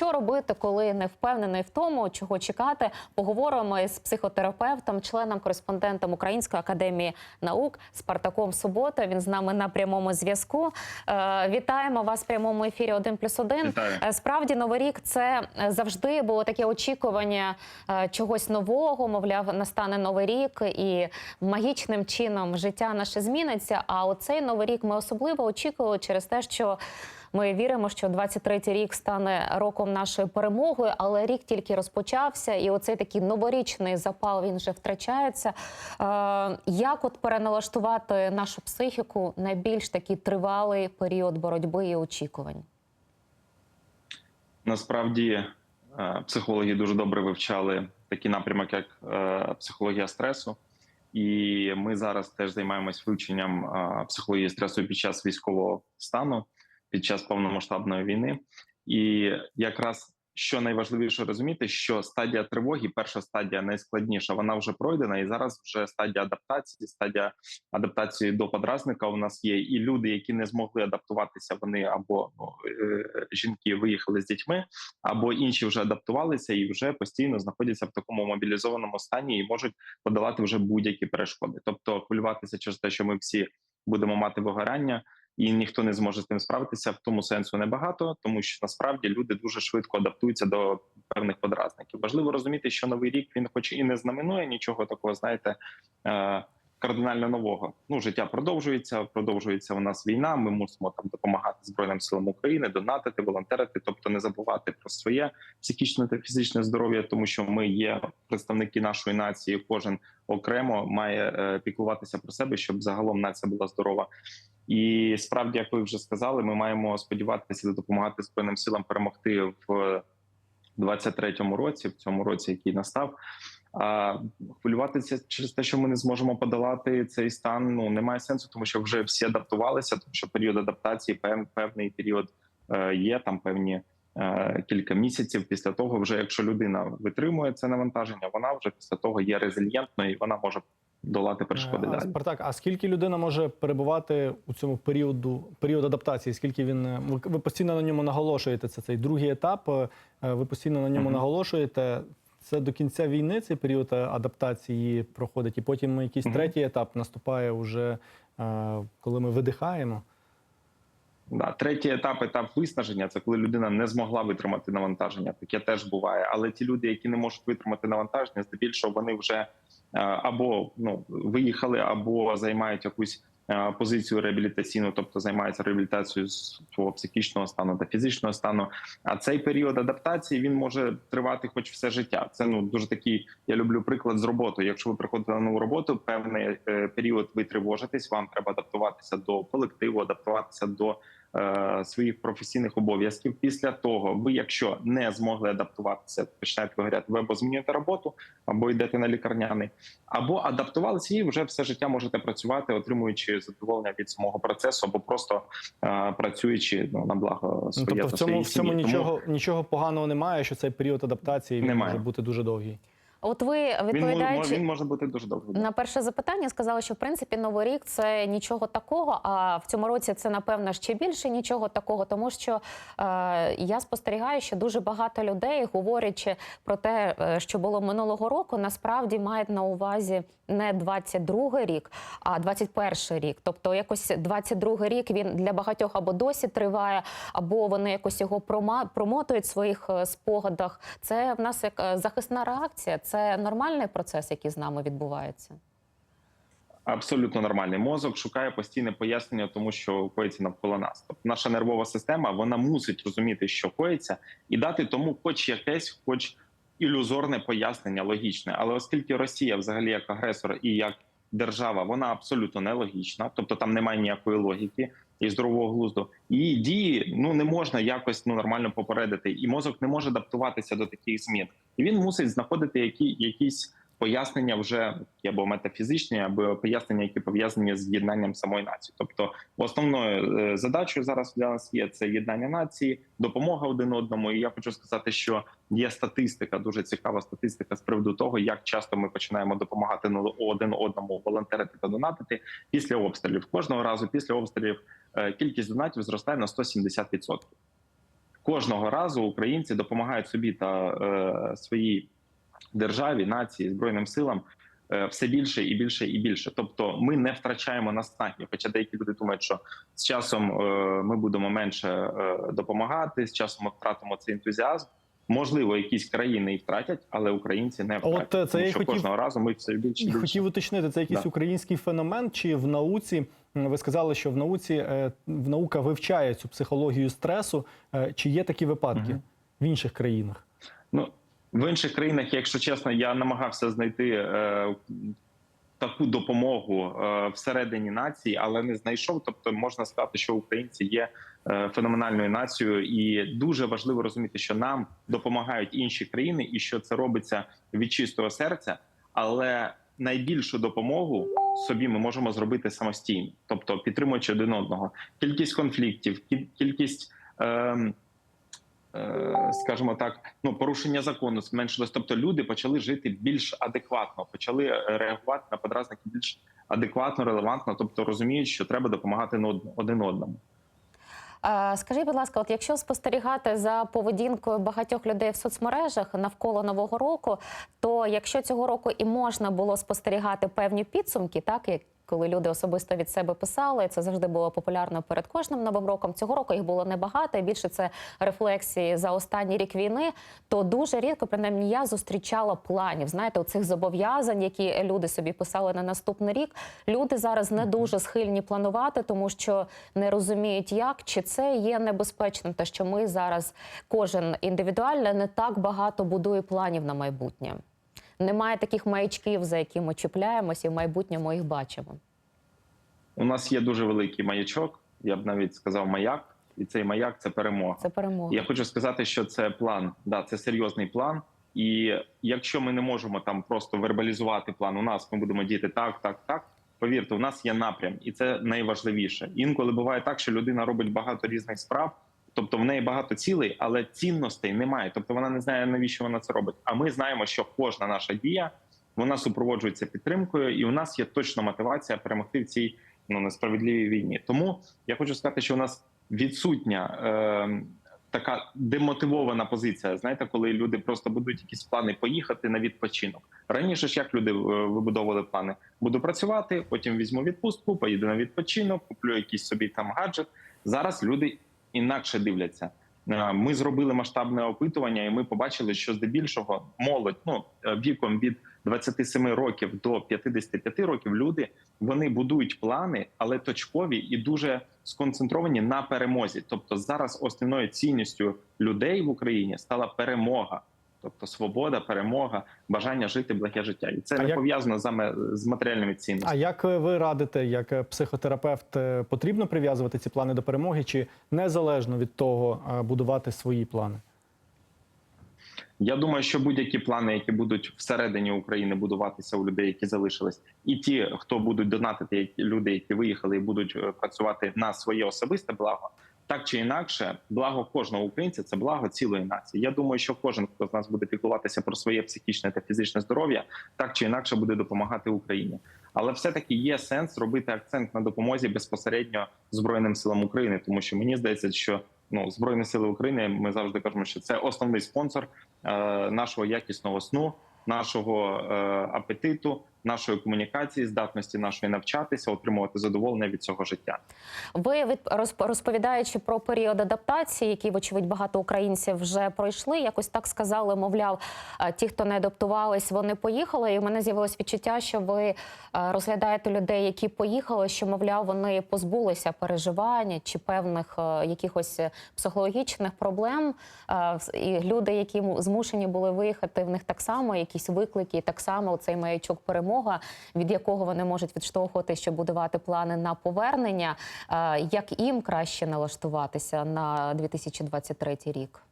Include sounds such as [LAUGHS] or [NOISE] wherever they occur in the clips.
що робити, коли не впевнений в тому, чого чекати? Поговоримо із психотерапевтом, членом кореспондентом Української академії наук Спартаком Субота. Він з нами на прямому зв'язку. Е, Вітаємо вас в прямому ефірі 1+,1. плюс 1. Е, Справді, новий рік це завжди було таке очікування е, чогось нового. Мовляв, настане новий рік, і магічним чином життя наше зміниться. А оцей новий рік ми особливо очікували через те, що. Ми віримо, що 23-й рік стане роком нашої перемоги, але рік тільки розпочався, і оцей такий новорічний запал він вже втрачається. Е, як от переналаштувати нашу психіку на більш такий тривалий період боротьби і очікувань? Насправді е, психологи дуже добре вивчали такий напрямок, як е, психологія стресу, і ми зараз теж займаємось вивченням психології стресу під час військового стану, під час повномасштабної війни. І якраз що найважливіше розуміти, що стадія тривоги, перша стадія найскладніша, вона вже пройдена, і зараз вже стадія адаптації, стадія адаптації до подразника у нас є. І люди, які не змогли адаптуватися, вони або ну, е, жінки виїхали з дітьми, або інші вже адаптувалися і вже постійно знаходяться в такому мобілізованому стані і можуть подолати вже будь-які перешкоди. Тобто хвилюватися через те, що ми всі будемо мати вигорання. І ніхто не зможе з тим справитися в тому сенсу небагато, тому що насправді люди дуже швидко адаптуються до певних подразників. Важливо розуміти, що новий рік він, хоч і не знаменує нічого такого, знаєте, е, кардинально нового. Ну життя продовжується. Продовжується у нас війна. Ми мусимо там допомагати збройним силам України, донатити, волонтерити, тобто не забувати про своє психічне та фізичне здоров'я, тому що ми є представники нашої нації. Кожен окремо має е, піклуватися про себе, щоб загалом нація була здорова. І справді, як ви вже сказали, ми маємо сподіватися допомагати збройним силам перемогти в 23-му році, в цьому році, який настав. А хвилюватися через те, що ми не зможемо подолати цей стан, ну немає сенсу, тому що вже всі адаптувалися. Тому що період адаптації, пев, певний період е, є там певні е, кілька місяців. Після того, вже якщо людина витримує це навантаження, вона вже після того є резильєнтною і вона може долати перешкоди А, далі. Спартак, а скільки людина може перебувати у цьому періоду період адаптації? Скільки він е, ви, постійно на ньому наголошуєте? Це цей другий етап. е, Ви постійно на ньому Мгм. наголошуєте. Це до кінця війни цей період е, адаптації проходить, і потім якийсь Мгм. третій етап наступає уже е, коли ми видихаємо. Да, третій етап етап виснаження це коли людина не змогла витримати навантаження. Таке теж буває. Але ті люди, які не можуть витримати навантаження, здебільшого вони вже е, або ну виїхали, або займають якусь позицію реабілітаційну, тобто займається реабілітацією свого психічного стану та фізичного стану. А цей період адаптації він може тривати хоч все життя. Це ну дуже такий. Я люблю приклад з роботи. Якщо ви приходите на нову роботу, певний е, період ви тривожитесь, вам треба адаптуватися до колективу, адаптуватися до е, своїх професійних обов'язків. Після того, ви, якщо не змогли адаптуватися, починаєте вигоряти, ви або змінюєте роботу, або йдете на лікарняний, або адаптувалися і вже все життя можете працювати, отримуючи задоволення від самого процесу, або просто е, працюючи ну, на благо Ну, тобто та в цьому, в цьому сім'ї. Тому- нічого, нічого поганого немає, що цей період адаптації він Немає. може бути дуже довгий. От ви він, відповідаючи він може бути дуже довгий. на перше запитання, сказали, що в принципі новий рік це нічого такого. А в цьому році це напевно ще більше нічого такого, тому що е, я спостерігаю, що дуже багато людей, говорячи про те, е, що було минулого року, насправді мають на увазі не 22 рік, а 21 рік. Тобто, якось 22 рік він для багатьох або досі триває, або вони якось його промотують в своїх е, спогадах. Це в нас як е, захисна реакція. Це нормальний процес, який з нами відбувається. Абсолютно нормальний мозок шукає постійне пояснення, тому що коїться навколо нас. Тобто наша нервова система вона мусить розуміти, що коїться, і дати тому, хоч якесь, хоч ілюзорне пояснення, логічне. Але оскільки Росія, взагалі, як агресор і як держава, вона абсолютно нелогічна, тобто там немає ніякої логіки і здорового глузду. Її дії ну не можна якось ну нормально попередити, і мозок не може адаптуватися до таких змін. І він мусить знаходити які якісь пояснення вже або метафізичні, або пояснення, які пов'язані з єднанням самої нації. Тобто, основною е, задачою зараз для нас є це єднання нації, допомога один одному. І я хочу сказати, що є статистика, дуже цікава статистика з приводу того, як часто ми починаємо допомагати один одному, волонтерити та донатити після обстрілів. Кожного разу після обстрілів е, кількість донатів зростає на 170%. кожного разу українці допомагають собі та е, своїй державі, нації, збройним силам. е, Все більше і більше і більше. Тобто, ми не втрачаємо наснаги. Хоча деякі люди думають, що з часом е, ми будемо менше е, допомагати, з часом ми втратимо цей ентузіазм. Можливо, якісь країни і втратять, але українці не от, втратять. е, це тому я що хотів- кожного разу ми все більше більше. хотів уточнити, це якийсь Да. український феномен, чи в науці ви сказали, що в науці в наука вивчає цю психологію стресу. Чи є такі випадки Мгм. в інших країнах? Ну в інших країнах, якщо чесно, я намагався знайти е, таку допомогу е, всередині нації, але не знайшов. Тобто, можна сказати, що українці є е, феноменальною нацією, і дуже важливо розуміти, що нам допомагають інші країни, і що це робиться від чистого серця, але найбільшу допомогу собі ми можемо зробити самостійно, тобто підтримуючи один одного. Кількість конфліктів, кіль- кількість. ем, е, скажімо так, ну порушення закону зменшилось. Тобто люди почали жити більш адекватно, почали е, реагувати на подразники більш адекватно, релевантно, тобто розуміють, що треба допомагати один одному. Скажіть, будь ласка, от якщо спостерігати за поведінкою багатьох людей в соцмережах навколо нового року, то якщо цього року і можна було спостерігати певні підсумки, так як коли люди особисто від себе писали, це завжди було популярно перед кожним новим роком. Цього року їх було небагато, і більше це рефлексії за останній рік війни. То дуже рідко, принаймні, я зустрічала планів. Знаєте, цих зобов'язань, які люди собі писали на наступний рік. Люди зараз не дуже схильні планувати, тому що не розуміють, як чи це є небезпечним, те, що ми зараз кожен індивідуально не так багато будує планів на майбутнє. Немає таких маячків, за які ми чіпляємося, і в майбутньому їх бачимо. У нас є дуже великий маячок. Я б навіть сказав маяк, і цей маяк це перемога. Це перемога. Я хочу сказати, що це план. Да, це серйозний план. І якщо ми не можемо там просто вербалізувати план, у нас ми будемо діяти так, так, так. Повірте, у нас є напрям, і це найважливіше. Інколи буває так, що людина робить багато різних справ, тобто в неї багато цілей, але цінностей немає. Тобто вона не знає, навіщо вона це робить. А ми знаємо, що кожна наша дія вона супроводжується підтримкою, і у нас є точна мотивація перемогти в цій ну несправедливій війні. Тому я хочу сказати, що у нас відсутня. Е, Така демотивована позиція. Знаєте, коли люди просто будуть якісь плани поїхати на відпочинок. Раніше ж як люди е, вибудовували плани: буду працювати, потім візьму відпустку, поїду на відпочинок, куплю якийсь собі там гаджет. Зараз люди інакше дивляться. Е, Ми зробили масштабне опитування, і ми побачили, що здебільшого молодь ну е, віком від 27 років до 55 років люди вони будують плани, але точкові і дуже сконцентровані на перемозі. Тобто, зараз основною цінністю людей в Україні стала перемога, тобто свобода, перемога, бажання жити благе життя, і це А не як- пов'язано з матеріальними цінностями. А як е, ви радите, як е, психотерапевт, е, потрібно прив'язувати ці плани до перемоги, чи незалежно від того будувати свої плани? Я думаю, що будь-які плани, які будуть всередині України будуватися у людей, які залишились, і ті, хто будуть донатити, люди, які виїхали і будуть працювати на своє особисте благо, так чи інакше, благо кожного українця це благо цілої нації. Я думаю, що кожен, хто з нас буде піклуватися про своє психічне та фізичне здоров'я, так чи інакше буде допомагати Україні. Але все таки є сенс робити акцент на допомозі безпосередньо збройним силам України, тому що мені здається, що ну збройні сили України. Ми завжди кажемо, що це основний спонсор е, нашого якісного сну, нашого е, апетиту, нашої комунікації, здатності нашої навчатися, отримувати задоволення від цього життя. Ви від розповідаючи про період адаптації, який, вочевидь, багато українців вже пройшли, якось так сказали, мовляв, е, ті, хто не адаптувались, вони поїхали. І в мене з'явилось відчуття, що ви е, розглядаєте людей, які поїхали, що мовляв, вони позбулися переживання чи певних е, якихось психологічних проблем. І люди, які змушені були виїхати, в них так само якісь виклики, так само цей маячок перемога, від якого вони можуть відштовхувати, щоб будувати плани на повернення. Е, Як їм краще налаштуватися на 2023 рік?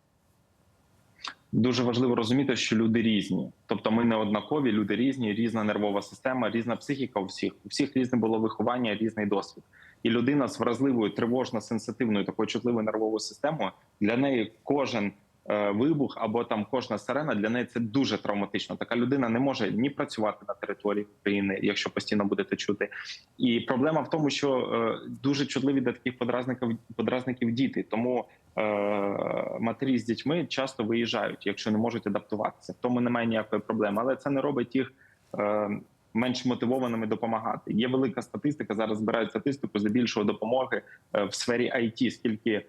Дуже важливо розуміти, що люди різні, тобто ми не однакові, люди різні, різна нервова система, різна психіка у всіх. У всіх різне було виховання, різний досвід. І людина з вразливою, тривожно сенситивною такою чутливою нервовою системою для неї кожен вибух або там кожна сирена для неї це дуже травматично. Така людина не може ні працювати на території України, якщо постійно будете чути. І проблема в тому, що е, дуже чутливі до таких подразників подразників діти. Тому е, матері з дітьми часто виїжджають, якщо не можуть адаптуватися. Тому немає ніякої проблеми, але це не робить їх. Е, Менш мотивованими допомагати. Є велика статистика. Зараз збирають статистику здебільшого допомоги е, в сфері IT, скільки е,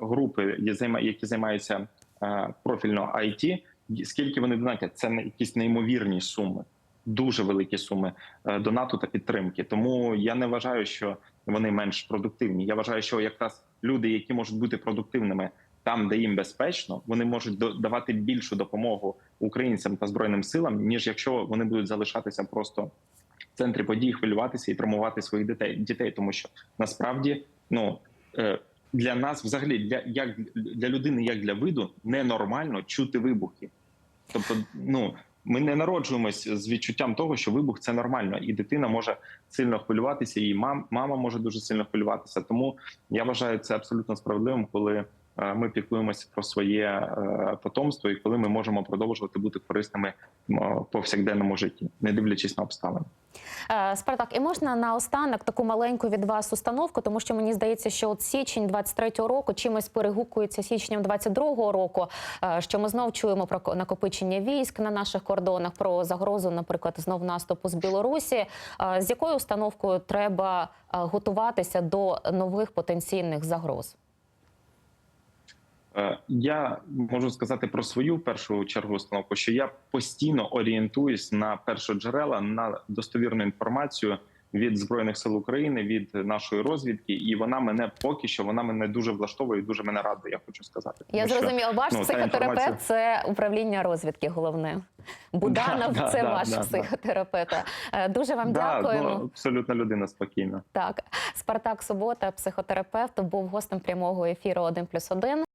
групи, є займа- які займаються е, профільно IT, скільки вони донатять. Це якісь неймовірні суми, дуже великі суми е, донату та підтримки. Тому я не вважаю, що вони менш продуктивні. Я вважаю, що якраз люди, які можуть бути продуктивними там, де їм безпечно, вони можуть давати більшу допомогу українцям та збройним силам, ніж якщо вони будуть залишатися просто в центрі подій, хвилюватися і травмувати своїх дітей, тому що насправді ну. Для нас, взагалі, для як для людини, як для виду, ненормально чути вибухи. Тобто, ну ми не народжуємось з відчуттям того, що вибух це нормально, і дитина може сильно хвилюватися, і мам, мама може дуже сильно хвилюватися. Тому я вважаю це абсолютно справедливим, коли ми піклуємося про своє е, потомство, і коли ми можемо продовжувати бути корисними в повсякденному житті, не дивлячись на обставини. Е, Спартак, і можна наостанок таку маленьку від вас установку, тому що мені здається, що от січень 23-го року чимось перегукується січням 22-го року. е, Що ми знов чуємо про ко- накопичення військ на наших кордонах, про загрозу, наприклад, знов наступу з Білорусі. Е, З якою установкою треба е, готуватися до нових потенційних загроз? Е, Я можу сказати про свою першу чергу установку, що я постійно орієнтуюсь на першоджерела на достовірну інформацію від збройних сил України, від нашої розвідки, і вона мене поки що вона мене дуже влаштовує, і дуже мене радує. Я хочу сказати. Я зрозуміла, ваш ну, психотерапевт інформація- це управління розвідки. Головне Буданов, Да, [LAUGHS] да, це да, ваш да, да. психотерапевт. Е, Дуже вам да, дякуємо. ну, абсолютно людина спокійна. Так, Спартак Субота, психотерапевт, був гостем прямого ефіру 1+,1.